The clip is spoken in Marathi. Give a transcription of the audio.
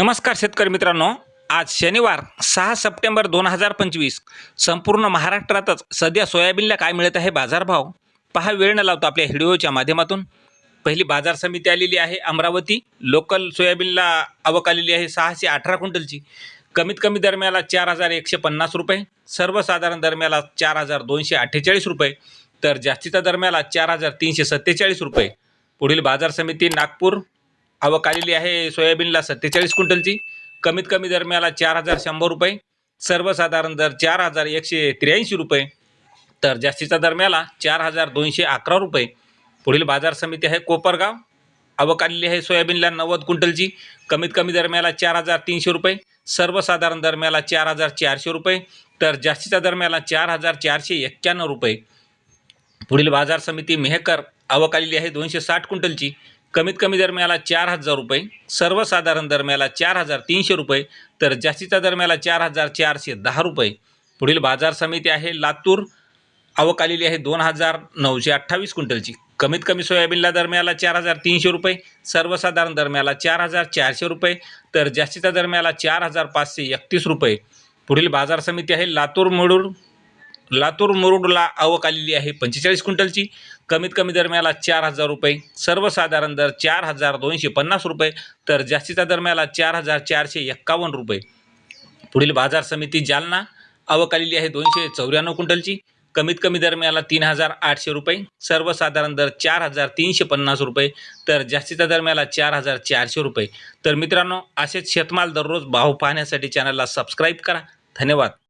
नमस्कार शेतकरी मित्रांनो. आज शनिवार सहा सप्टेंबर दोन हजार पंचवीस. संपूर्ण महाराष्ट्रातच सध्या सोयाबीनला काय मिळत आहे बाजारभाव? पहा वेळ न लावतो आपल्या व्हिडिओच्या माध्यमातून. पहिली बाजार समिती आलेली आहे अमरावती. लोकल सोयाबीनला आवक आलेली आहे सहाशे अठरा क्विंटलची. कमीत कमी दरम्याला चार हजार एकशे पन्नास रुपये. सर्वसाधारण दरम्याला चार हजार दोनशे अठ्ठेचाळीस रुपये. तर जास्तीच्या दरम्याला चार हजार तीनशे सत्तेचाळीस रुपये. पुढील बाजार समिती नागपूर आवक आलेली आहे सोयाबीनला सत्तेचाळीस क्विंटलची. कमीत कमी दरम्याला चार हजार शंभर रुपये. सर्वसाधारण दर चार हजार एकशे त्र्याऐंशी रुपये. तर जास्तीचा दरम्याला चार हजार दोनशे अकरा रुपये. पुढील बाजार समिती आहे कोपरगाव. आवक आलेली आहे सोयाबीनला नव्वद क्विंटलची. कमीत कमी दरम्याला चार हजार तीनशे रुपये. सर्वसाधारण दरम्याला चार हजार चारशे रुपये. तर जास्तीच्या दरम्याला चार हजार चारशे एक्क्याण्णव रुपये. पुढील बाजार समिती मेहकर आवक आलेली आहे दोनशे साठ क्विंटलची. कमीत कमी दरम्याला चार हजार रुपये सर्वसाधारण दरम्याला चार हजार तीनशे रुपये तर जास्तीच्या दरम्याला चार हजार चारशे दहा रुपये. पुढील बाजार समिती आहे लातूर आवक आलेली आहे दोन हजार नऊशे अठ्ठावीस क्विंटलची. कमीत कमी सोयाबीनला दरम्याला चार हजार तीनशे रुपये सर्वसाधारण दरम्याला चार हजार चारशे रुपये तर जास्तीच्या दरम्याला चार हजार पाचशे एकतीस रुपये. पुढील बाजार समिती आहे लातूर मुरुड लातूर मुरुडला आवक आलेली आहे पंचेचाळीस क्विंटलची. कमीत कमी दरम्याला चार हजार रुपये. सर्वसाधारण दर चार हजार दोनशे पन्नास रुपये. तर जास्तीचा दरम्याला चार हजार चारशे एक्कावन्न रुपये. पुढील बाजार समिती जालना आवक आलेली आहे दोनशे चौऱ्याण्णव क्विंटलची. कमीत कमी दरम्याला तीन हजार आठशे रुपये. सर्वसाधारण दर चार हजार तीनशे पन्नास रुपये. तर जास्तीच्या दरम्याला चार हजार चारशे रुपये. तर मित्रांनो असेच शेतमाल दररोज भाव पाहण्यासाठी चॅनलला सबस्क्राईब करा. धन्यवाद.